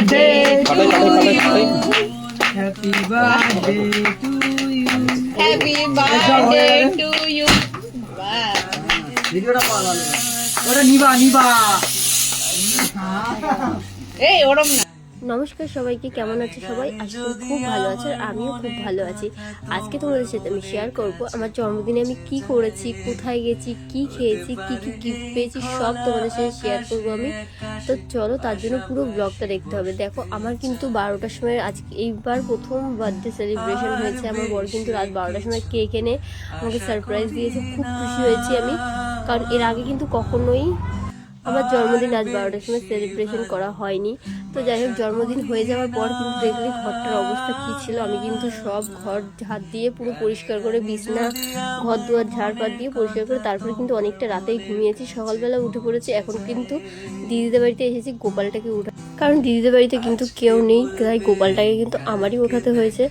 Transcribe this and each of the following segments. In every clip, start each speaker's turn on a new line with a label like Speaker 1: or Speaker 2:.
Speaker 1: Birthday happy birthday to you
Speaker 2: happy birthday to you
Speaker 1: ওটা নিবা নিবা।
Speaker 2: এই ওরম না।
Speaker 3: নমস্কার সবাইকে, কেমন আছে সবাই? আজকে খুব ভালো আছে আর আমিও খুব ভালো আছি। আজকে তোমাদের সাথে আমি শেয়ার করব আমার জন্মদিনে আমি কি করেছি, কোথায় গেছি, কি খেয়েছি, কি কি গিফট পেয়েছি, সব তোমাদের সাথে শেয়ার করব আমি। তো চলো তার জন্য পুরো ব্লগটা দেখতে হবে। দেখো, আমার কিন্তু বারোটার সময় আজকে এইবার প্রথম বার্থডে সেলিব্রেশন হয়েছে। আমার বর কিন্তু রাত বারোটার সময় কেক এনে আমাকে সারপ্রাইজ দিয়েছে। খুব খুশি হয়েছি আমি। কারণ এর আগে কিন্তু কখনোই আমার জন্মদিন আজ বারোটার সময় সেলিব্রেশন করা হয়নি। তো যাই হোক জন্মদিন হয়ে যাওয়ার পর কিন্তু দেখলি ঘরটার অবস্থা কী ছিল। আমি কিন্তু সব ঘর ঝাড় দিয়ে পুরো পরিষ্কার করে বিছনা ঘর দুয়ার ঝাড়পাট দিয়ে পরিষ্কার করে তারপরে কিন্তু অনেকটা রাতেই ঘুমিয়েছি। সকালবেলা উঠে পড়েছি। এখন কিন্তু দিদিদের বাড়িতে এসেছি। গোপালটাকে উঠা কারণ দিদিদের বাড়িতে কিন্তু কেউ নেই, তাই গোপালটাকে কিন্তু আমারই ওঠাতে হয়েছে।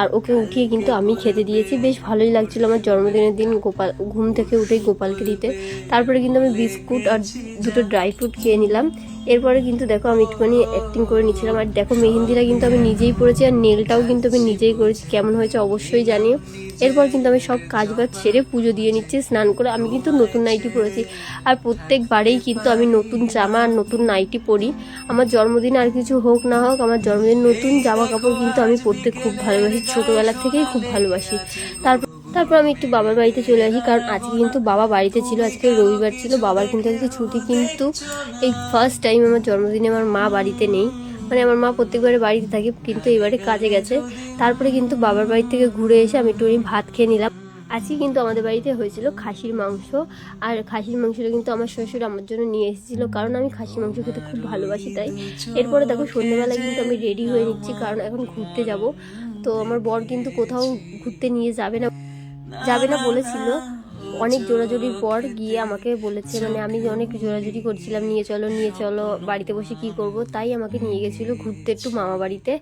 Speaker 3: আর ওকে উঠিয়ে কিন্তু আমি খেতে দিয়েছি। বেশ ভালোই লাগছিল আমার জন্মদিনের দিন গোপাল, ঘুম থেকে উঠেই গোপালকে দিতে। তারপরে কিন্তু আমি বিস্কুট আর দুটো ড্রাই ফ্রুট খেয়ে নিলাম। এরপরে কিন্তু দেখো আমি একটুখানি অ্যাক্টিং করে নিচ্ছিলাম। আর দেখো মেহেন্দিটা কিন্তু আমি নিজেই পড়েছি আর নেলটাও কিন্তু আমি নিজেই করেছি। কেমন হয়েছে অবশ্যই জানিও এরপর কিন্তু আমি সব কাজ বাজ সেরে পুজো দিয়ে নিচ্ছি, স্নান করে আমি কিন্তু নতুন নাইটি পরেছি। আর প্রত্যেকবারেই কিন্তু আমি নতুন জামা আর নতুন নাইটি পরি। আমার জন্মদিন আর কিছু হোক না হোক, আমার জন্মদিন নতুন জামা কাপড় কিন্তু আমি পরতে খুব ভালোবাসি। ছোটোবেলা থেকেই খুব ভালোবাসি। তারপর তারপর আমি একটু বাবার বাড়িতে চলে আসি, কারণ আজকে কিন্তু বাবা বাড়িতে ছিল, আজকে রবিবার ছিল, বাবার কিন্তু আজকে ছুটি, কিন্তু এই ফার্স্ট টাইম আমার জন্মদিনে আমার মা বাড়িতে নেই। মানে আমার মা প্রত্যেকবারে বাড়িতে থাকে, কিন্তু এবারে কাজে গেছে। তারপরে কিন্তু বাবার বাড়ি থেকে ঘুরে এসে আমি একটু ভাত খেয়ে নিলাম। আজকে কিন্তু আমাদের বাড়িতে হয়েছিল খাসির মাংস, আর খাসির মাংসটা কিন্তু আমার শ্বশুর আমার জন্য নিয়ে এসেছিল, কারণ আমি খাসির মাংস খেতে খুব ভালোবাসি তাই। এরপরে দেখো সন্ধ্যেবেলায় কিন্তু আমি রেডি হয়ে নিচ্ছি, কারণ এখন ঘুরতে যাব। তো আমার বর কিন্তু কোথাও ঘুরতে নিয়ে যাবে না। যাবে না বলেছিল। অনেক জোরাজুরির পর গিয়ে আমাকে বলেছে মানে আমি অনেক জোরাজুরি করছিলাম নিয়ে চলো নিয়ে চলো বাড়িতে বসে কি করব? তাই আমাকে নিয়ে গেছিল ঘুরতে একটু মামা বাড়িতে।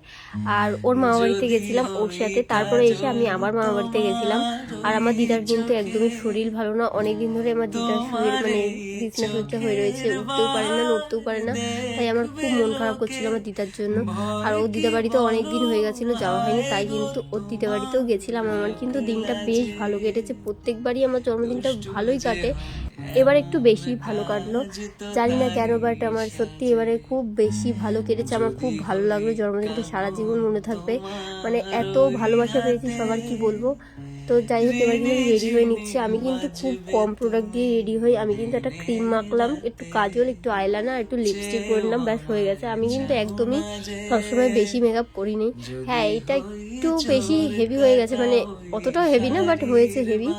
Speaker 3: আর ওর মামা বাড়িতে গেছিলাম ওর সাথে। তারপরে এসে আমি আমার মামা বাড়িতে গেছিলাম। আর আমার দিদার কিন্তু একদমই শরীর ভালো না। অনেক দিন ধরে আমার দিদার শরীর মানে বিছনা সজ্জা হয়ে রয়েছে উঠতেও পারে না নড়তেও পারে না। তাই আমার খুব মন খারাপ করছিল আমার দিদার জন্য। আর ওর দিদা বাড়িতেও অনেক দিন হয়ে গেছিল যাওয়া হয়নি। তাই কিন্তু ওর দিদা বাড়িতেও গেছিলাম আমার। কিন্তু দিনটা বেশ ভালো কেটেছে। প্রত্যেকবারই আমার জন্মদিনটা ভালোই কাটে। এবার একটু বেশি ভালো কাটলো। জানি না কেন বাট আমার সত্যি এবারে খুব বেশি ভালো কেটেছে। আমার খুব ভালো লাগল। জন্মদিনটা সারা জীবন মনে থাকবে। মানে এত ভালোবাসা পেয়েছি সবার কি বলব? তো যাই হোক, এবার কিন্তু রেডি হয়ে নিচ্ছি। আমি কিন্তু খুব কম প্রোডাক্ট দিয়ে রেডি হই। আমি কিন্তু একটা ক্রিম মাখলাম, একটু কাজল, একটু আইলানার একটু লিপস্টিক করলাম ব্যাস হয়ে গেছে। আমি কিন্তু একদমই সবসময় বেশি মেকআপ করিনি। হ্যাঁ এটা একটু বেশি হেভি হয়ে গেছে মানে অতটাও হেভি না বাট হয়েছে হেভি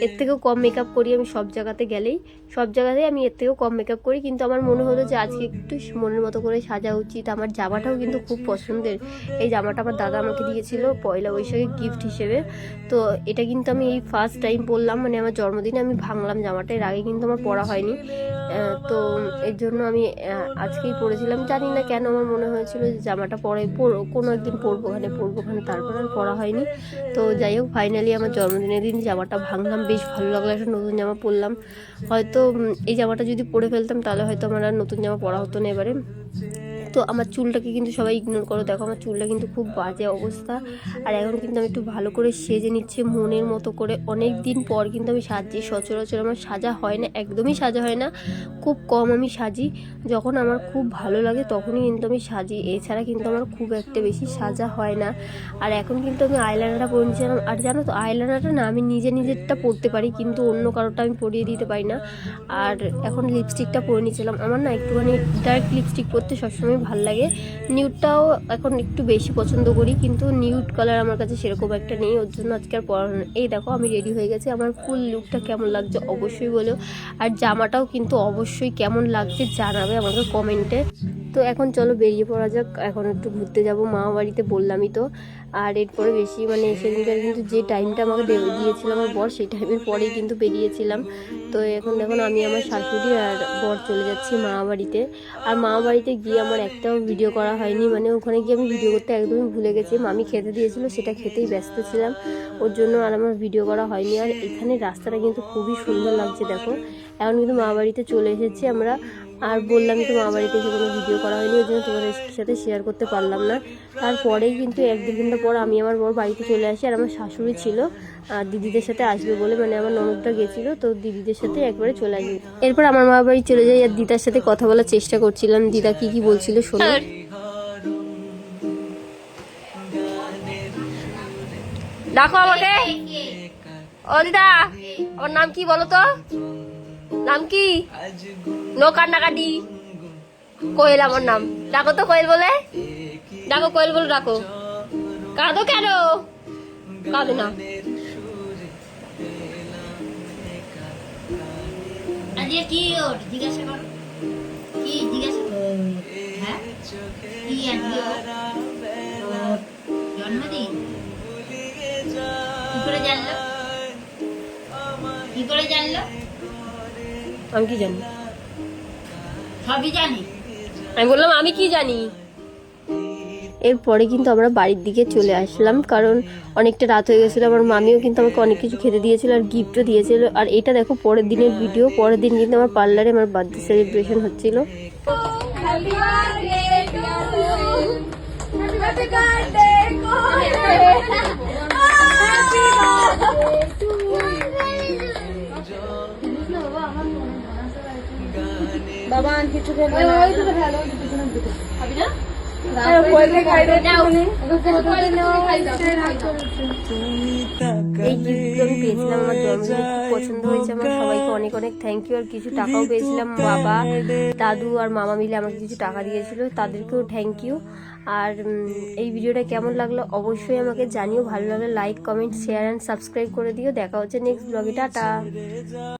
Speaker 3: এর থেকেও কম মেকআপ করি আমি সব জায়গাতে গেলেই। সব জায়গাতেই আমি এর থেকেও কম মেকআপ করি, কিন্তু আমার মনে হলো যে আজকে একটু মনের মতো করে সাজা উচিত। আমার জামাটাও কিন্তু খুব পছন্দের। এই জামাটা আমার দাদা আমাকে দিয়েছিল পয়লা বৈশাখে গিফট হিসেবে। তো এটা কিন্তু আমি এই ফার্স্ট টাইম পরলাম মানে আমার জন্মদিনে আমি ভাঙলাম জামাটা, এর আগে কিন্তু আমার পরা হয়নি। তো এর জন্য আমি আজকেই পরেছিলাম। জানি না কেন আমার মনে হয়েছিল যে জামাটা পরে কোনো একদিন পরবো ওখানে পরবো ওখানে, তারপর আর পরা হয়নি। তো যাই হোক ফাইনালি আমার জন্মদিনের দিন জামাটা ভাঙলাম, বেশ ভালো লাগল, একটা নতুন জামা পরলাম। হয়তো এই জামাটা যদি পরে ফেলতাম, তাহলে হয়তো আমার আর নতুন জামা পরা হতো না এবারে। তো আমার চুলটাকে কিন্তু সবাই ইগনোর করো। দেখো আমার চুলটা কিন্তু খুব বাজে অবস্থা। আর এখন কিন্তু আমি একটু ভালো করে সেজে নিচ্ছি মনের মতো করে। অনেক দিন পর কিন্তু আমি সাজি সচরাচর আমার সাজা হয় না, একদমই সাজা হয় না। খুব কম আমি সাজি। যখন আমার খুব ভালো লাগে তখনই কিন্তু আমি সাজি। এছাড়া কিন্তু আমার খুব একটা বেশি সাজা হয় না। আর এখন কিন্তু আমি আইলাইনারটা পরে নিচ্ছিলাম আর জানো তো আইলাইনারটা না আমি নিজে নিজেরটা পরতে পারি, কিন্তু অন্য কারোরটা আমি পরিয়ে দিতে পারি না। আর এখন লিপস্টিকটা পরে নিচ্ছিলাম আমার না একটুখানি ডার্ক লিপস্টিক পরতে সবসময় ভালো লাগে। নিউটটাও এখন একটু বেশি পছন্দ করি, কিন্তু নিউট কালার আমার কাছে সেরকম একটা নেই। ওর জন্য আজকে আর পরা এই দেখো, আমি রেডি হয়ে গেছি। আমার ফুল লুকটা কেমন লাগছে অবশ্যই বলো। আর জামাটাও কিন্তু অবশ্যই কেমন লাগছে জানাবে আমাকে কমেন্টে তো এখন চলো বেরিয়ে পড়া যাক। এখন একটু ঘুরতে যাব। মা বাড়িতে বললামই তো। আর এরপরে বেশি মানে সেদিনকার কিন্তু যে টাইমটা আমাকে দিয়েছিল আমার বর, সেই টাইমের পরেই কিন্তু বেরিয়েছিলাম। তো এখন দেখুন আমি আমার শাশুড়ি আর বর চলে যাচ্ছি মা বাড়িতে। আর মা বাড়িতে গিয়ে আমার একটাও ভিডিও করা হয়নি। মানে ওখানে গিয়ে আমি ভিডিও করতে একদমই ভুলে গেছি। মামি খেতে দিয়েছিল, সেটা খেতেই ব্যস্ত ছিলাম। ওর জন্য আর আমার ভিডিও করা হয়নি। আর এখানে রাস্তাটা কিন্তু খুবই সুন্দর লাগছে, দেখো। এখন কিন্তু মা বাড়িতে চলে এসেছি আমরা। আর বললাম তো মা বাড়িতে এসে কোনো ভিডিও করা হয়নি, ওই জন্য তোমাদের সাথে শেয়ার করতে পারলাম না। তারপরেই কিন্তু এক দু ঘণ্টা পর আমি আমার বর বাড়িতে চলে আসি, আর আমার শাশুড়ি ছিল, আর দিদিদের সাথে আসবে বলে মানে আমার ননদটা গেছিল, তো দিদিদের সাথে একবারে চলে আসবে এরপর আমার মা বাড়ি চলে যাই, আর দিদার সাথে কথা বলার চেষ্টা করছিলাম। দিদা কি কি বলছিল শোনো। দেখো আমাকে। ও দিদা ওর নাম কি বলো তো? নাম কি? নো কান্নাকাটি। কোয়েল আমার নাম। ডাকো তো কোয়েল বলে। ডাকো কোয়েল বলে, ডাকো। কাঁদো কেন? কাঁদো না।
Speaker 4: আজকে কি হ্যাঁ? জানলো? কি করে জানলো?
Speaker 3: আমি কি জানি?
Speaker 4: সবই জানি।
Speaker 3: আমি বললাম আমি কি জানি? এরপরে কিন্তু আমরা বাড়ির দিকে চলে আসলাম কারণ অনেকটা রাত হয়ে গেছিল আমার মামিও কিন্তু আমাকে অনেক কিছু খেতে দিয়েছিল আর গিফটও দিয়েছিল। আর এটা দেখো পরের দিনের ভিডিও পরের দিন কিন্তু আমার পার্লারে আমার বার্থডে সেলিব্রেশন হচ্ছিল।
Speaker 1: বাবা আর কিছু খেলবে না।
Speaker 3: আমার জন্মদিনে খুব পছন্দ হয়েছে আমার সবাইকে অনেক অনেক থ্যাংক ইউ আর কিছু টাকাও পেয়েছিলাম বাবা দাদু আর মামা মিলে আমাকে কিছু টাকা দিয়েছিল তাদেরকেও থ্যাংক ইউ আর এই ভিডিওটা কেমন লাগল অবশ্যই আমাকে জানিও ভালো লাগলে like comment share and subscribe করে দিও। দেখা হচ্ছে নেক্সট ব্লগে টাটা।